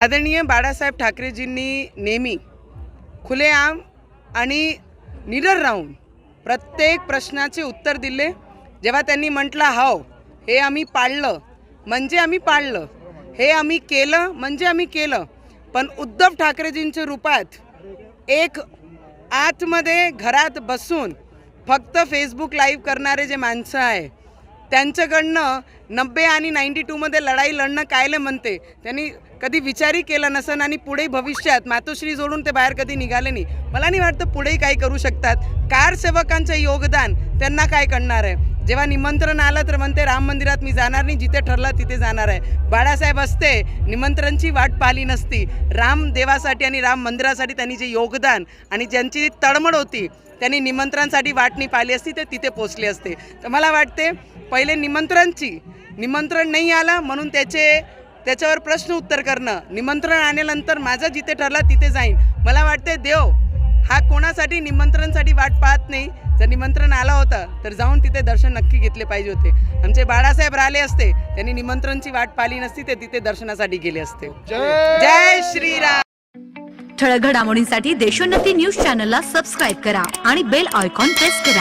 आदरणीय बाळासाहेब ठाकरेजींनी नेहमी खुलेआम आणि निडर राहून प्रत्येक प्रश्नाचे उत्तर दिले. जेव्हा त्यांनी म्हटलं हो हे आम्ही पाळलं म्हणजे आम्ही पाळलं हे आम्ही केलं म्हणजे आम्ही केलं पण उद्धव ठाकरेजींच्या रूपात एक आतमध्ये घरात बसून फक्त फेसबुक लाईव्ह करणारे जे माणसं आहे त्यांच्याकडनं नब्बे आणि नाईन्टी टूमध्ये लढाई लढणं कायले म्हणते? त्यांनी कधी विचारही केला नसन आणि पुढे भविष्यात मातोश्री जोडून ते बाहेर कधी निघाले नाही. मला नाही वाटतं पुढेही काही करू शकतात. कार सेवकांचं योगदान त्यांना काय करणार आहे? जेव्हा निमंत्रण आलं तर म्हणते राम मंदिरात मी जाणार नाही जिथे ठरलं तिथे जाणार आहे. बाळासाहेब असते निमंत्रणची वाट पाहिली नसती. राम देवासाठी आणि राम मंदिरासाठी त्यांनी जे योगदान आणि ज्यांची तळमळ होती त्यांनी निमंत्रणासाठी वाट नाही पाहिली असती ते तिथे पोचले असते. तर मला वाटते पहिले निमंत्रणची. निमंत्रण नाही आलं म्हणून त्याचे त्याच्यावर प्रश्न उत्तर करणं. निमंत्रण आल्यानंतर माझं जिथे ठरलं तिथे जाईन. मला वाटते देव हा कोणासाठी निमंत्रणसाठी वाट पाहत नाही. जर निमंत्रण आलं होतं तर जाऊन तिथे दर्शन नक्की घेतले पाहिजे होते. आमचे बाळासाहेब राहिले असते त्यांनी निमंत्रणची वाट पाहिली नसती ते तिथे दर्शनासाठी गेले असते. जय श्रीराम! ठळक घडामोडींसाठी देशोन्नती न्यूज चॅनलला सबस्क्राईब करा आणि बेल आयकॉन प्रेस करा.